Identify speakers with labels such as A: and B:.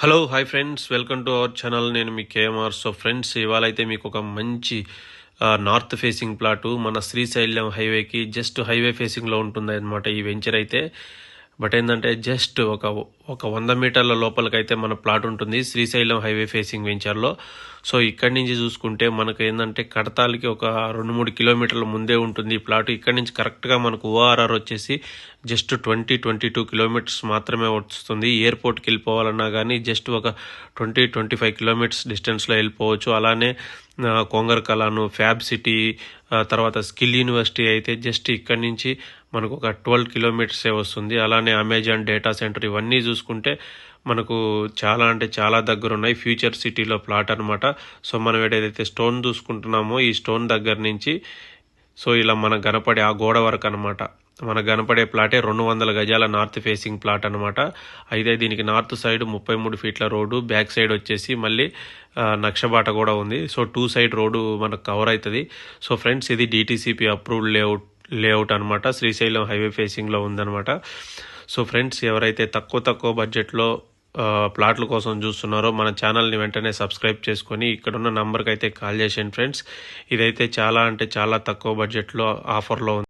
A: Hello hi friends welcome to our channel నేను మీ KMR so friends ఇవాళ అయితే మీకు ఒక మంచి నార్త్ ఫేసింగ్ ప్లాటు మన శ్రీశైలం హైవేకి జస్ట్ హైవే ఫేసింగ్లో ఉంటుంది అనమాట ఈ వెంచర్ అయితే. బట్ ఏంటంటే జస్ట్ ఒక ఒక వంద మీటర్ల లోపలికైతే మన ప్లాట్ ఉంటుంది. శ్రీశైలం హైవే ఫేసింగ్ వెంచర్లో. సో ఇక్కడి నుంచి చూసుకుంటే మనకు ఏంటంటే కడతాలకి ఒక రెండు మూడు కిలోమీటర్ల ముందే ఉంటుంది ఈ ప్లాట్. ఇక్కడి నుంచి కరెక్ట్గా మనకు ఓఆర్ఆర్ వచ్చేసి just twenty twenty two kilometres మాత్రమే వస్తుంది. ఎయిర్పోర్ట్కి వెళ్ళిపోవాలన్నా కానీ జస్ట్ ఒక ట్వంటీ ట్వంటీ ఫైవ్ కిలోమీటర్స్ డిస్టెన్స్లో వెళ్ళిపోవచ్చు. అలానే కొంగర్ కళను ఫ్యాబ్ సిటీ తర్వాత స్కిల్ యూనివర్సిటీ అయితే జస్ట్ ఇక్కడి నుంచి మనకు ఒక ట్వెల్వ్ కిలోమీటర్సే వస్తుంది. అలానే అమెజాన్ డేటా సెంటర్ ఇవన్నీ చూసుకుంటే మనకు చాలా అంటే చాలా దగ్గర ఉన్నాయి ఫ్యూచర్ సిటీలో ప్లాట్ అనమాట సో మనం ఏదైతే స్టోన్ చూసుకుంటున్నామో ఈ స్టోన్ దగ్గర నుంచి సో ఇలా మనకు కనపడే ఆ గోడ వరకు అనమాట మనకు కనపడే ప్లాటే రెండు వందల గజాల నార్త్ ఫేసింగ్ ప్లాట్ అనమాట అయితే దీనికి నార్త్ సైడ్ ముప్పై మూడు ఫీట్ల రోడ్డు బ్యాక్ సైడ్ వచ్చేసి మళ్ళీ నక్షబాట కూడా ఉంది. సో టూ సైడ్ రోడ్డు మనకు కవర్ అవుతుంది సో ఫ్రెండ్స్ ఇది డిటీసీపీ అప్రూవ్డ్ లేఅవుట్ లేఅవుట్ అనమాట శ్రీశైలం హైవే ఫేసింగ్లో ఉందన్నమాట. సో ఫ్రెండ్స్ ఎవరైతే తక్కువ తక్కువ బడ్జెట్లో ప్లాట్ల కోసం చూస్తున్నారో మన ఛానల్ని వెంటనే సబ్స్క్రైబ్ చేసుకొని ఇక్కడున్న నంబర్కి అయితే కాల్ చేసేయండి ఫ్రెండ్స్. ఇదైతే చాలా అంటే చాలా తక్కువ బడ్జెట్లో ఆఫర్లో ఉంది.